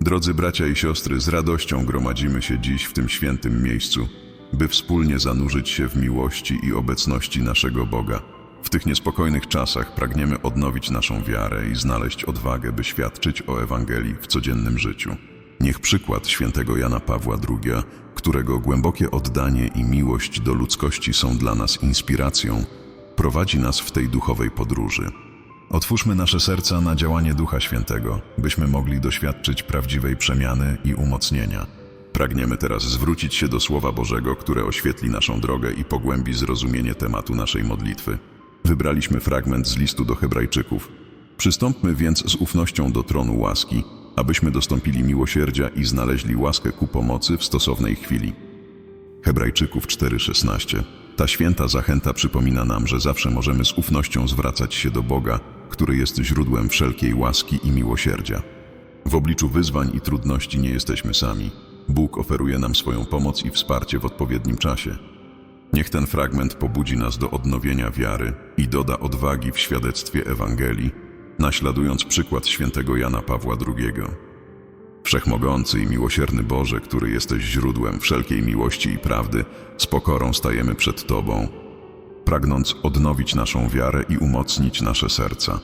Drodzy bracia i siostry, z radością gromadzimy się dziś w tym świętym miejscu, by wspólnie zanurzyć się w miłości i obecności naszego Boga. W tych niespokojnych czasach pragniemy odnowić naszą wiarę i znaleźć odwagę, by świadczyć o Ewangelii w codziennym życiu. Niech przykład świętego Jana Pawła II, którego głębokie oddanie i miłość do ludzkości są dla nas inspiracją, prowadzi nas w tej duchowej podróży. Otwórzmy nasze serca na działanie Ducha Świętego, byśmy mogli doświadczyć prawdziwej przemiany i umocnienia. Pragniemy teraz zwrócić się do Słowa Bożego, które oświetli naszą drogę i pogłębi zrozumienie tematu naszej modlitwy. Wybraliśmy fragment z listu do Hebrajczyków. Przystąpmy więc z ufnością do tronu łaski, abyśmy dostąpili miłosierdzia i znaleźli łaskę ku pomocy w stosownej chwili. Hebrajczyków 4:16. Ta święta zachęta przypomina nam, że zawsze możemy z ufnością zwracać się do Boga, który jest źródłem wszelkiej łaski i miłosierdzia. W obliczu wyzwań i trudności nie jesteśmy sami. Bóg oferuje nam swoją pomoc i wsparcie w odpowiednim czasie. Niech ten fragment pobudzi nas do odnowienia wiary i doda odwagi w świadectwie Ewangelii, naśladując przykład świętego Jana Pawła II. Wszechmogący i miłosierny Boże, który jesteś źródłem wszelkiej miłości i prawdy, z pokorą stajemy przed Tobą, pragnąc odnowić naszą wiarę i umocnić nasze serca.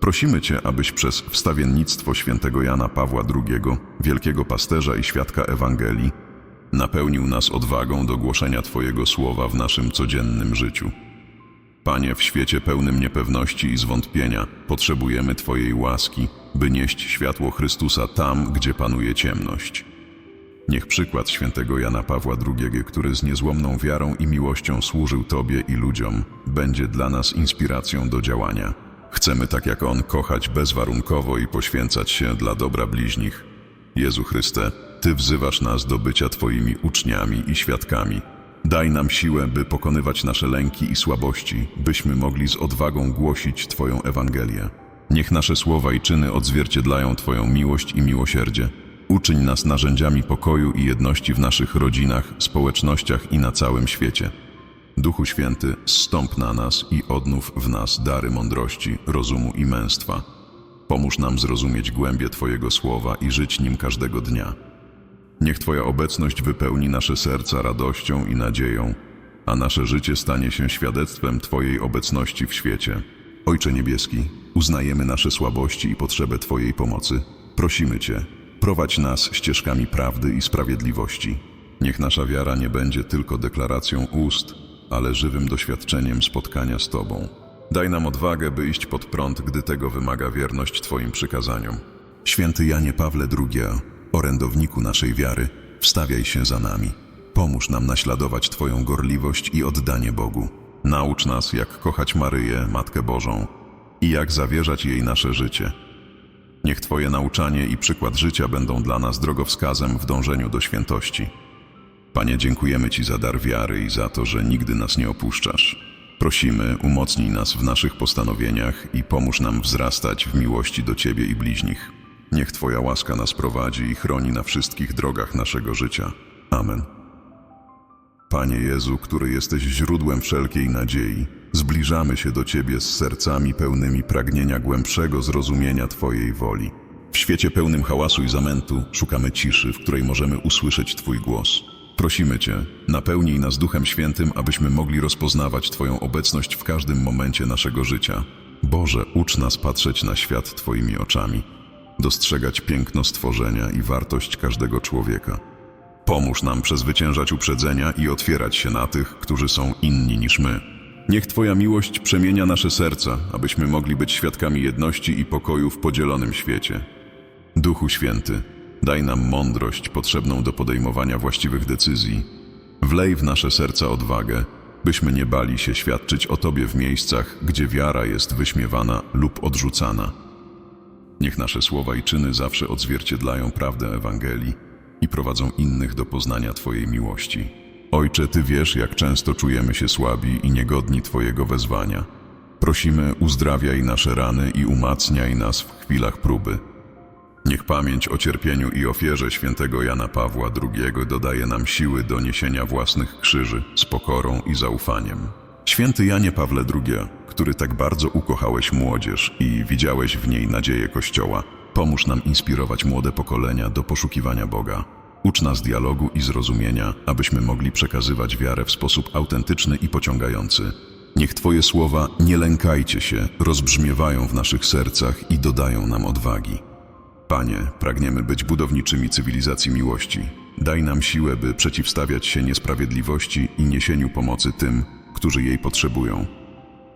Prosimy Cię, abyś przez wstawiennictwo świętego Jana Pawła II, wielkiego pasterza i świadka Ewangelii, napełnił nas odwagą do głoszenia Twojego słowa w naszym codziennym życiu. Panie, w świecie pełnym niepewności i zwątpienia potrzebujemy Twojej łaski, by nieść światło Chrystusa tam, gdzie panuje ciemność. Niech przykład świętego Jana Pawła II, który z niezłomną wiarą i miłością służył Tobie i ludziom, będzie dla nas inspiracją do działania. Chcemy tak jak On kochać bezwarunkowo i poświęcać się dla dobra bliźnich. Jezu Chryste, Ty wzywasz nas do bycia Twoimi uczniami i świadkami. Daj nam siłę, by pokonywać nasze lęki i słabości, byśmy mogli z odwagą głosić Twoją Ewangelię. Niech nasze słowa i czyny odzwierciedlają Twoją miłość i miłosierdzie. Uczyń nas narzędziami pokoju i jedności w naszych rodzinach, społecznościach i na całym świecie. Duchu Święty, zstąp na nas i odnów w nas dary mądrości, rozumu i męstwa. Pomóż nam zrozumieć głębie Twojego słowa i żyć nim każdego dnia. Niech Twoja obecność wypełni nasze serca radością i nadzieją, a nasze życie stanie się świadectwem Twojej obecności w świecie. Ojcze Niebieski, uznajemy nasze słabości i potrzebę Twojej pomocy. Prosimy Cię, prowadź nas ścieżkami prawdy i sprawiedliwości. Niech nasza wiara nie będzie tylko deklaracją ust, ale żywym doświadczeniem spotkania z Tobą. Daj nam odwagę, by iść pod prąd, gdy tego wymaga wierność Twoim przykazaniom. Święty Janie Pawle II, orędowniku naszej wiary, wstawiaj się za nami. Pomóż nam naśladować Twoją gorliwość i oddanie Bogu. Naucz nas, jak kochać Maryję, Matkę Bożą i jak zawierzać jej nasze życie. Niech Twoje nauczanie i przykład życia będą dla nas drogowskazem w dążeniu do świętości. Panie, dziękujemy Ci za dar wiary i za to, że nigdy nas nie opuszczasz. Prosimy, umocnij nas w naszych postanowieniach i pomóż nam wzrastać w miłości do Ciebie i bliźnich. Niech Twoja łaska nas prowadzi i chroni na wszystkich drogach naszego życia. Amen. Panie Jezu, który jesteś źródłem wszelkiej nadziei, zbliżamy się do Ciebie z sercami pełnymi pragnienia głębszego zrozumienia Twojej woli. W świecie pełnym hałasu i zamętu szukamy ciszy, w której możemy usłyszeć Twój głos. Prosimy Cię, napełnij nas Duchem Świętym, abyśmy mogli rozpoznawać Twoją obecność w każdym momencie naszego życia. Boże, ucz nas patrzeć na świat Twoimi oczami, dostrzegać piękno stworzenia i wartość każdego człowieka. Pomóż nam przezwyciężać uprzedzenia i otwierać się na tych, którzy są inni niż my. Niech Twoja miłość przemienia nasze serca, abyśmy mogli być świadkami jedności i pokoju w podzielonym świecie. Duchu Święty, daj nam mądrość potrzebną do podejmowania właściwych decyzji. Wlej w nasze serca odwagę, byśmy nie bali się świadczyć o Tobie w miejscach, gdzie wiara jest wyśmiewana lub odrzucana. Niech nasze słowa i czyny zawsze odzwierciedlają prawdę Ewangelii i prowadzą innych do poznania Twojej miłości. Ojcze, Ty wiesz, jak często czujemy się słabi i niegodni Twojego wezwania. Prosimy, uzdrawiaj nasze rany i umacniaj nas w chwilach próby. Niech pamięć o cierpieniu i ofierze świętego Jana Pawła II dodaje nam siły do niesienia własnych krzyży z pokorą i zaufaniem. Święty Janie Pawle II, który tak bardzo ukochałeś młodzież i widziałeś w niej nadzieję Kościoła, Pomóż nam inspirować młode pokolenia do poszukiwania Boga. Ucz nas dialogu i zrozumienia, abyśmy mogli przekazywać wiarę w sposób autentyczny i pociągający. Niech Twoje słowa nie lękajcie się, rozbrzmiewają w naszych sercach i dodają nam odwagi. Panie, pragniemy być budowniczymi cywilizacji miłości. Daj nam siłę, by przeciwstawiać się niesprawiedliwości i niesieniu pomocy tym, którzy jej potrzebują.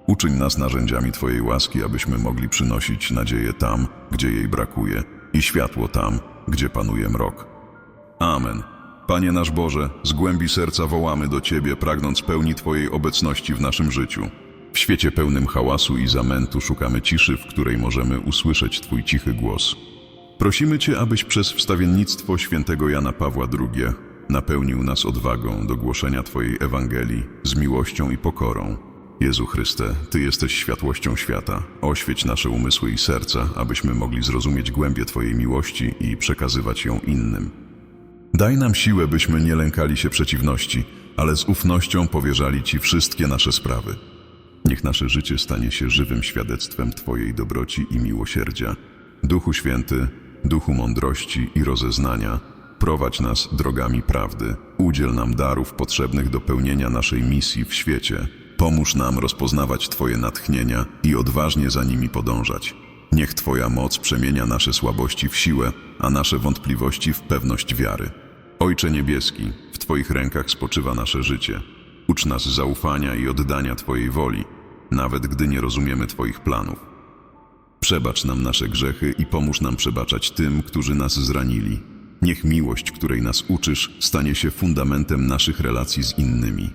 Uczyń nas narzędziami Twojej łaski, abyśmy mogli przynosić nadzieję tam, gdzie jej brakuje i światło tam, gdzie panuje mrok. Amen. Panie nasz Boże, z głębi serca wołamy do Ciebie, pragnąc pełni Twojej obecności w naszym życiu. W świecie pełnym hałasu i zamętu szukamy ciszy, w której możemy usłyszeć Twój cichy głos. Prosimy Cię, abyś przez wstawiennictwo świętego Jana Pawła II napełnił nas odwagą do głoszenia Twojej Ewangelii z miłością i pokorą. Jezu Chryste, Ty jesteś światłością świata. Oświeć nasze umysły i serca, abyśmy mogli zrozumieć głębię Twojej miłości i przekazywać ją innym. Daj nam siłę, byśmy nie lękali się przeciwności, ale z ufnością powierzali Ci wszystkie nasze sprawy. Niech nasze życie stanie się żywym świadectwem Twojej dobroci i miłosierdzia. Duchu Święty, Duchu mądrości i rozeznania, prowadź nas drogami prawdy, udziel nam darów potrzebnych do pełnienia naszej misji w świecie. Pomóż nam rozpoznawać Twoje natchnienia i odważnie za nimi podążać. Niech Twoja moc przemienia nasze słabości w siłę, a nasze wątpliwości w pewność wiary. Ojcze Niebieski, w Twoich rękach spoczywa nasze życie. Ucz nas zaufania i oddania Twojej woli, nawet gdy nie rozumiemy Twoich planów. Przebacz nam nasze grzechy i pomóż nam przebaczać tym, którzy nas zranili. Niech miłość, której nas uczysz, stanie się fundamentem naszych relacji z innymi.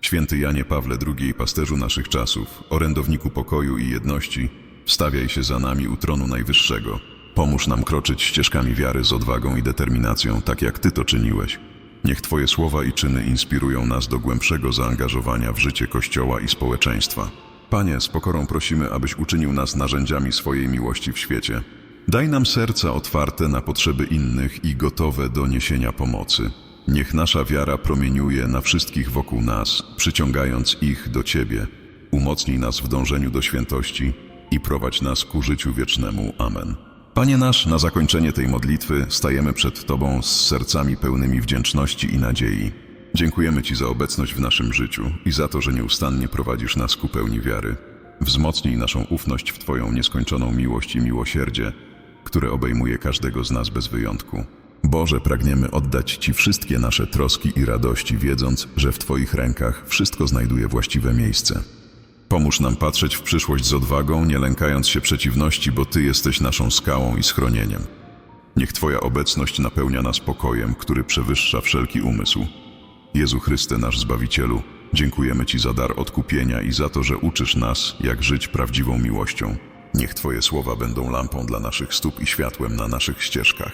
Święty Janie Pawle II, pasterzu naszych czasów, orędowniku pokoju i jedności, wstawiaj się za nami u tronu Najwyższego. Pomóż nam kroczyć ścieżkami wiary z odwagą i determinacją, tak jak Ty to czyniłeś. Niech Twoje słowa i czyny inspirują nas do głębszego zaangażowania w życie Kościoła i społeczeństwa. Panie, z pokorą prosimy, abyś uczynił nas narzędziami swojej miłości w świecie. Daj nam serca otwarte na potrzeby innych i gotowe do niesienia pomocy. Niech nasza wiara promieniuje na wszystkich wokół nas, przyciągając ich do Ciebie. Umocnij nas w dążeniu do świętości i prowadź nas ku życiu wiecznemu. Amen. Panie nasz, na zakończenie tej modlitwy stajemy przed Tobą z sercami pełnymi wdzięczności i nadziei. Dziękujemy Ci za obecność w naszym życiu i za to, że nieustannie prowadzisz nas ku pełni wiary. Wzmocnij naszą ufność w Twoją nieskończoną miłość i miłosierdzie, które obejmuje każdego z nas bez wyjątku. Boże, pragniemy oddać Ci wszystkie nasze troski i radości, wiedząc, że w Twoich rękach wszystko znajduje właściwe miejsce. Pomóż nam patrzeć w przyszłość z odwagą, nie lękając się przeciwności, bo Ty jesteś naszą skałą i schronieniem. Niech Twoja obecność napełnia nas pokojem, który przewyższa wszelki umysł. Jezu Chryste, nasz Zbawicielu, dziękujemy Ci za dar odkupienia i za to, że uczysz nas, jak żyć prawdziwą miłością. Niech Twoje słowa będą lampą dla naszych stóp i światłem na naszych ścieżkach.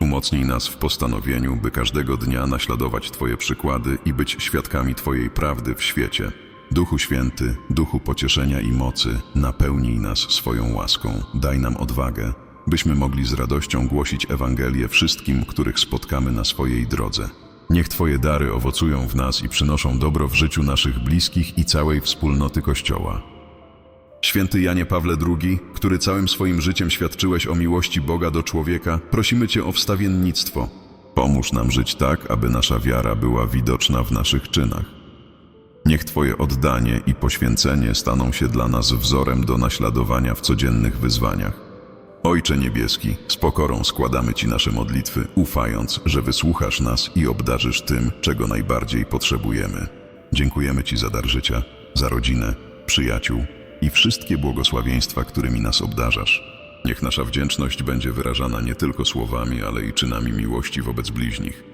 Umocnij nas w postanowieniu, by każdego dnia naśladować Twoje przykłady i być świadkami Twojej prawdy w świecie. Duchu Święty, Duchu pocieszenia i mocy, napełnij nas swoją łaską, daj nam odwagę, byśmy mogli z radością głosić Ewangelię wszystkim, których spotkamy na swojej drodze. Niech Twoje dary owocują w nas i przynoszą dobro w życiu naszych bliskich i całej wspólnoty Kościoła. Święty Janie Pawle II, który całym swoim życiem świadczyłeś o miłości Boga do człowieka, prosimy Cię o wstawiennictwo. Pomóż nam żyć tak, aby nasza wiara była widoczna w naszych czynach. Niech Twoje oddanie i poświęcenie staną się dla nas wzorem do naśladowania w codziennych wyzwaniach. Ojcze Niebieski, z pokorą składamy Ci nasze modlitwy, ufając, że wysłuchasz nas i obdarzysz tym, czego najbardziej potrzebujemy. Dziękujemy Ci za dar życia, za rodzinę, przyjaciół i wszystkie błogosławieństwa, którymi nas obdarzasz. Niech nasza wdzięczność będzie wyrażana nie tylko słowami, ale i czynami miłości wobec bliźnich.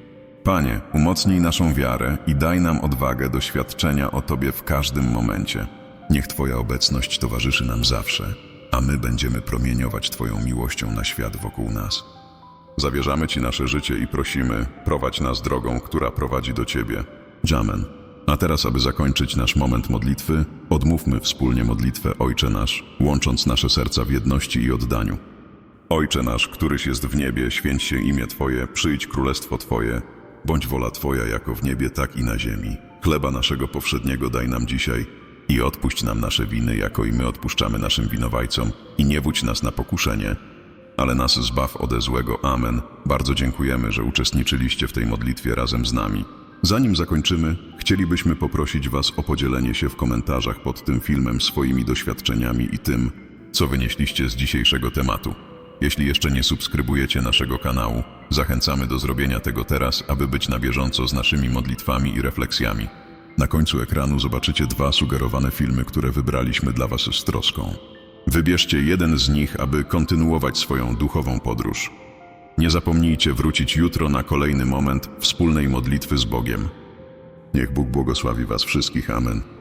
Panie, umocnij naszą wiarę i daj nam odwagę do świadczenia o Tobie w każdym momencie. Niech Twoja obecność towarzyszy nam zawsze, a my będziemy promieniować Twoją miłością na świat wokół nas. Zawierzamy Ci nasze życie i prosimy, prowadź nas drogą, która prowadzi do Ciebie. Amen. A teraz, aby zakończyć nasz moment modlitwy, odmówmy wspólnie modlitwę Ojcze Nasz, łącząc nasze serca w jedności i oddaniu. Ojcze nasz, któryś jest w niebie, święć się imię Twoje, przyjdź królestwo Twoje, bądź wola Twoja jako w niebie, tak i na ziemi. Chleba naszego powszedniego daj nam dzisiaj i odpuść nam nasze winy, jako i my odpuszczamy naszym winowajcom i nie wódź nas na pokuszenie, ale nas zbaw ode złego. Amen. Bardzo dziękujemy, że uczestniczyliście w tej modlitwie razem z nami. Zanim zakończymy, chcielibyśmy poprosić Was o podzielenie się w komentarzach pod tym filmem swoimi doświadczeniami i tym, co wynieśliście z dzisiejszego tematu. Jeśli jeszcze nie subskrybujecie naszego kanału, zachęcamy do zrobienia tego teraz, aby być na bieżąco z naszymi modlitwami i refleksjami. Na końcu ekranu zobaczycie dwa sugerowane filmy, które wybraliśmy dla Was z troską. Wybierzcie jeden z nich, aby kontynuować swoją duchową podróż. Nie zapomnijcie wrócić jutro na kolejny moment wspólnej modlitwy z Bogiem. Niech Bóg błogosławi Was wszystkich. Amen.